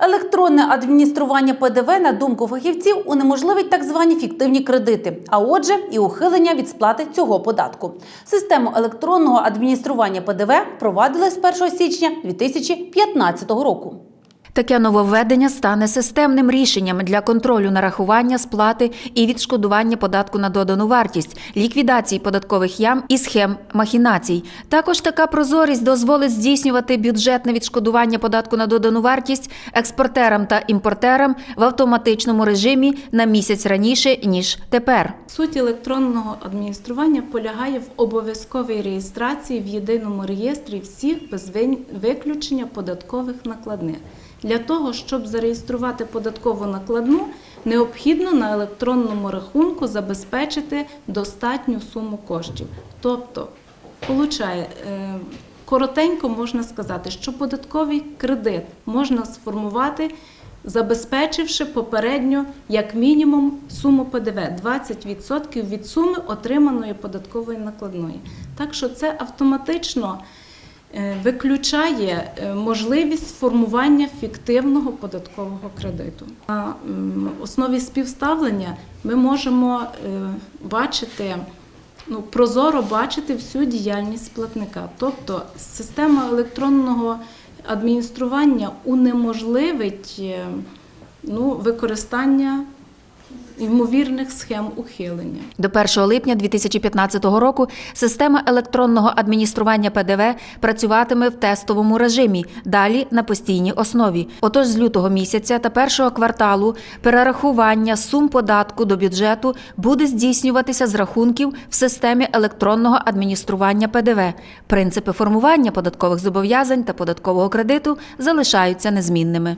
Електронне адміністрування ПДВ, на думку фахівців, унеможливить так звані фіктивні кредити, а отже, і ухилення від сплати цього податку. Систему електронного адміністрування ПДВ провадили з 1 січня 2015 року. Таке нововведення стане системним рішенням для контролю нарахування, сплати і відшкодування податку на додану вартість, ліквідації податкових ям і схем махінацій. Також така прозорість дозволить здійснювати бюджетне відшкодування податку на додану вартість експортерам та імпортерам в автоматичному режимі на місяць раніше ніж тепер. Суть електронного адміністрування полягає в обов'язковій реєстрації в єдиному реєстрі всіх без виключення податкових накладних. Для того, щоб зареєструвати податкову накладну, необхідно на електронному рахунку забезпечити достатню суму коштів. Тобто, е, коротенько можна сказати, що податковий кредит можна сформувати забезпечивши попередньо як мінімум суму ПДВ 20% від суми отриманої податкової накладної. Так що це автоматично виключає е, можливість формування фіктивного податкового кредиту. На основі співставлення ми можемо е, бачити. Ну, прозоро бачити всю діяльність платника. Тобто система електронного адміністрування унеможливить е, ну, використання ймовірних схем ухилення. До 1 липня 2015 року система електронного адміністрування ПДВ працюватиме в тестовому режимі, далі на постійній основі. Отож, з лютого місяця та першого кварталу перерахування сум податку до бюджету буде здійснюватися з рахунків в системі електронного адміністрування ПДВ. Принципи формування податкових зобов'язань та податкового кредиту залишаються незмінними.